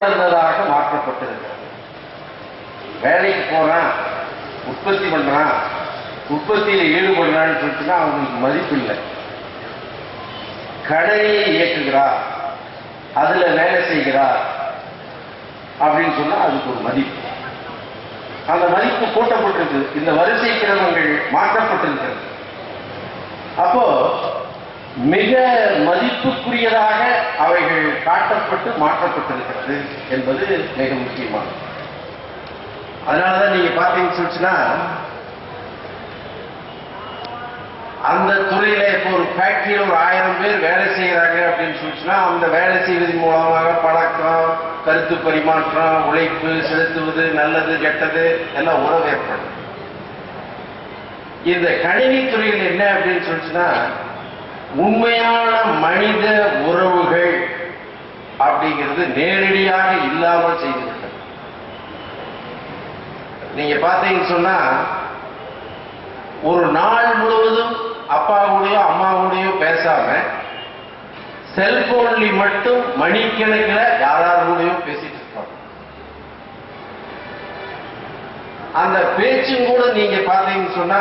சிறந்ததாக மாற்றப்பட்டிருக்கிறது. வேலைக்கு போறான் உற்பத்தி பண்றான் உற்பத்தியில் ஈடுபடுறான்னு சொல்லிட்டுனா அவங்களுக்கு மதிப்பு இல்லை. கடையை இயக்குகிறார் அதுல வேலை செய்கிறார் அப்படின்னு சொன்னா அதுக்கு ஒரு மதிப்பு. அந்த மதிப்பு கூட்டப்பட்டிருக்கு இந்த வரிசை கிரமங்கள் மாற்றப்பட்டிருக்கிறது. அப்போ மிக மதிப்புக்குரியதாக அவைகள் காட்டப்பட்டு மாற்றப்பட்டிருக்கிறது என்பது மிக முக்கியமானது. அதனாலதான் நீங்க பார்த்தீங்கன்னு சொல்லிச்சுன்னா அந்த துறையில இப்போ ஒரு ஃபேக்டரியில் ஒரு ஆயிரம் பேர் வேலை செய்யறாங்க அப்படின்னு சொல்லிச்சுன்னா அந்த வேலை செய்வதன் மூலமாக பழக்கம் கருத்து பரிமாற்றம் உழைப்பு செலுத்துவது நல்லது கெட்டது எல்லாம் உறவு ஏற்படும். இந்த கணினி துறையில் என்ன அப்படின்னு சொல்லிச்சுன்னா உண்மையான மனித உறவுகள் அப்படிங்கிறது நேரடியாக இல்லாமல் செய்துவிட்டது நீங்க பார்த்தீங்கன்னு சொன்னா ஒரு நாள் முழுவதும் அப்பா அம்மாவுடையோ பேசாம செல்போன்ல மட்டும் மணிக்கணக்கில் யாராரு பேசிட்டு இருப்பாங்க. அந்த பேச்சும் கூட நீங்க பார்த்தீங்கன்னு சொன்னா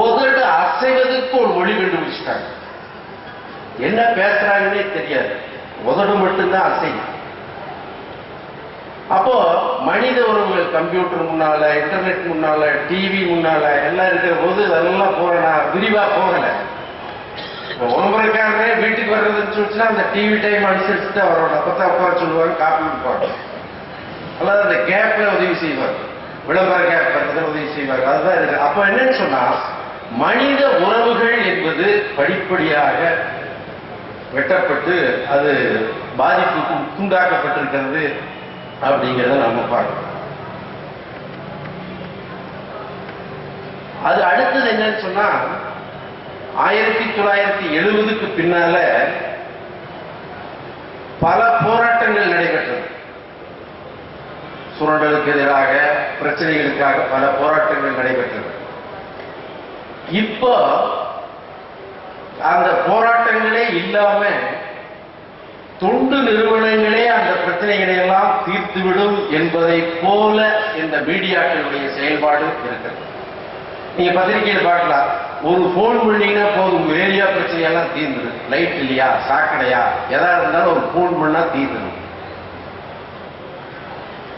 உதடு அசைவதற்கு ஒரு மொழி கண்டுபிடிச்சிட்டாங்க. என்ன பேசுறாங்கன்னே தெரியாது. உதடு மட்டும்தான் அசையும் அப்போ மனித உறவுகள் கம்ப்யூட்டர் முன்னால இன்டர்நெட் முன்னால டிவி முன்னால எல்லாம் இருக்கிற போது அதெல்லாம் போற விரிவா போகல. உணவுக்காரனே வீட்டுக்கு வர்றதுன்னு சொல்லிச்சுன்னா அந்த டிவி டைம் அனுசரிச்சு தான் வரணும் அப்பதான் உட்கார சொல்லுவாங்க காப்பி கொடுப்பாங்க அல்லது அந்த கேப்ல உதவி செய்வாங்க விளம்பர கேப் பக்கத்தில் உதவி செய்வாங்க அதுதான் இருக்கு அப்ப என்னன்னு சொன்னா மனித உறவுகள் என்பது படிப்படியாக வெட்டப்பட்டு அது பாதிப்புக்கு துண்டாக்கப்பட்டிருக்கிறது அப்படிங்கிறத நம்ம பார்க்கணும். அது அடுத்தது என்னன்னு சொன்னா ஆயிரத்தி தொள்ளாயிரத்தி எழுபதுக்கு பின்னால பல போராட்டங்கள் நடைபெற்றது. சுரண்டலுக்கு எதிராக பிரச்சனைகளுக்காக பல போராட்டங்கள் நடைபெற்றது. இப்போ அந்த போராட்டங்களே இல்லாம தொண்டு நிறுவனங்களே அந்த பிரச்சனைகளை எல்லாம் தீர்த்துவிடும் என்பதை போல இந்த மீடியாக்களுடைய செயல்பாடு இருக்கிறது. நீங்க பத்திரிகையில் பார்க்கலாம். ஒரு போன் பண்ணீங்கன்னா போதும். உங்க ஏரியா பிரச்சனையெல்லாம் தீர்ந்துடும் லைட் இல்லையா? சாக்கடையா? எதா இருந்தாலும் ஒரு போன் பண்ணா தீர்ந்துடும்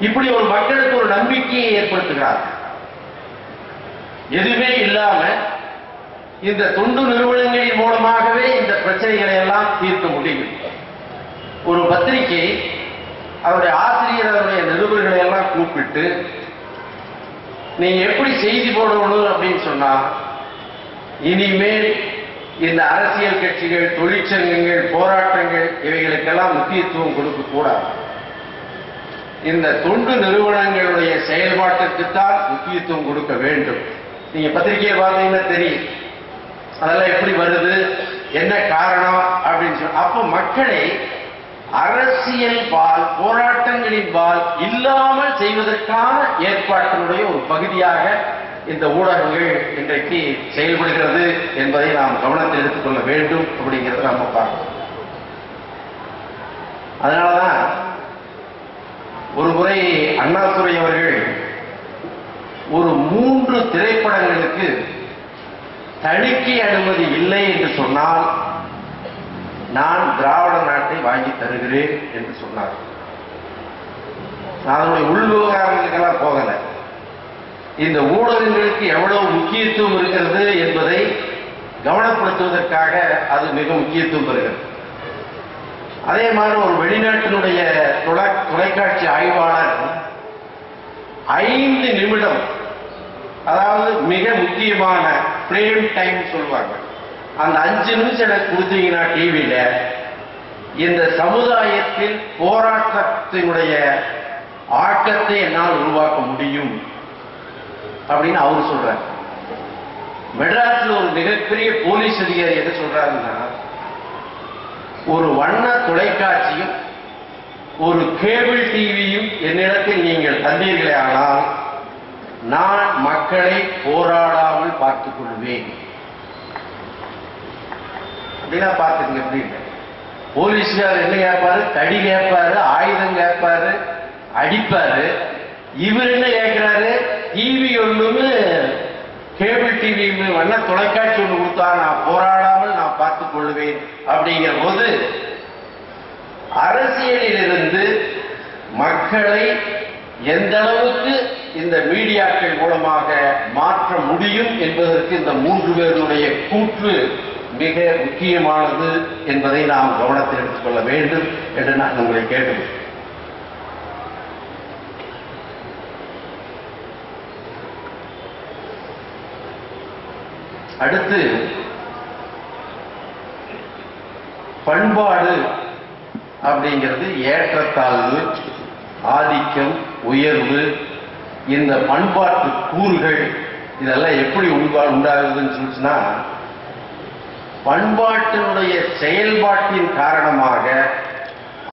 இப்படி ஒரு மக்களுக்கு ஒரு நம்பிக்கையை ஏற்படுத்துகிறார் எதுவுமே இல்லாம இந்த தொண்டு நிறுவனங்களின் மூலமாகவே இந்த பிரச்சனைகளை எல்லாம் தீர்க்க முடியும். ஒரு பத்திரிகை அவருடைய ஆசிரியர் அவருடைய நிருபர்களை எல்லாம் கூப்பிட்டு நீங்க எப்படி செய்தி போடணும்? அப்படின்னு சொன்னா இனிமேல் இந்த அரசியல் கட்சிகள் தொழிற்சங்கங்கள் போராட்டங்கள் இவைகளுக்கெல்லாம் முக்கியத்துவம் கொடுக்க கூடாது. இந்த தொண்டு நிறுவனங்களுடைய செயல்பாட்டுக்குத்தான் முக்கியத்துவம் கொடுக்க வேண்டும். நீங்க பத்திரிகையை பார்த்தீங்கன்னா தெரியும். அதெல்லாம் எப்படி வருது? என்ன காரணம்? அப்படின்னு சொல்லி அப்போ மக்களை அரசியல் பால் போராட்டங்களின் பால் இல்லாமல் செய்வதற்கான ஏற்பாட்டினுடைய ஒரு பகுதியாக இந்த ஊடகங்கள் இன்றைக்கு செயல்படுகிறது என்பதை நாம் கவனத்தில் எடுத்துக்கொள்ள வேண்டும் அப்படிங்கிறத நம்ம பார்க்கணும். அதனாலதான் ஒரு முறை அண்ணாதுரை அவர்கள் ஒரு மூன்று திரைப்படங்களுக்கு தணிக்கை அனுமதி இல்லை என்று சொன்னால் நான் திராவிட நாட்டை வாங்கி தருகிறேன் என்று சொன்னார். நான் அதனுடைய உள் விவகாரங்களுக்கெல்லாம் போகல. இந்த ஊடகங்களுக்கு எவ்வளவு முக்கியத்துவம் இருக்கிறது என்பதை கவனப்படுத்துவதற்காக அது மிக முக்கியத்துவம் பெறுகிறது. அதே மாதிரி ஒரு வெளிநாட்டினுடைய தொலை- தொலைக்காட்சி ஆய்வாளர் ஐந்து நிமிடம் அதாவது மிக முக்கியமான பிரேம் டைம் சொல்லுவாங்க. அந்த அஞ்சு நிமிஷம் எனக்கு கொடுத்தீங்கன்னா டிவியில இந்த சமுதாயத்தில் போராட்டத்தினுடைய ஆக்கத்தை என்னால் உருவாக்க முடியும் அப்படின்னு அவர் சொல்றார். மெட்ராஸில் ஒரு மிகப்பெரிய போலீஸ் அதிகாரி என்ன சொல்றாருன்னா ஒரு வண்ண தொலைக்காட்சியும் ஒரு கேபிள் டிவியும் என்னிடத்தில் நீங்கள் தந்தீர்களே ஆனால் நான் மக்களை போராடாமல் பார்த்துக் கொள்வேன் அப்படின்னா பார்த்துக்கங்க எப்படி போலீஸ்கார் என்ன கேட்பாரு? தடி கேட்பாரு ஆயுதம் கேட்பாரு அடிப்பாரு. இவர் என்ன கேட்கிறாரு? டிவி ஒண்ணுன்னு கேபிள் டிவி வண்ண தொலைக்காட்சி ஒன்று கொடுத்தா நான் போராடாமல் நான் பார்த்துக் கொள்வேன் அப்படிங்கிற போது அரசியலிலிருந்து மக்களை எந்த அளவுக்கு இந்த மீடியாக்கள் மூலமாக மாற்ற முடியும் என்பதற்கு இந்த மூன்று பேருடைய கூற்று மிக முக்கியமானது என்பதை நாம் கவனத்தில் எடுத்துக்கொள்ள வேண்டும் என்று நான் உங்களை கேட்டு அடுத்து பண்பாடு அப்படிங்கிறது ஏற்றத்தாழ்வு ஆதிக்கம் உயர்வு இந்த பண்பாட்டு கூறுகள் இதெல்லாம் எப்படி உண்டா உண்டாகுதுன்னு சொல்லிச்சுன்னா பண்பாட்டினுடைய செயல்பாட்டின் காரணமாக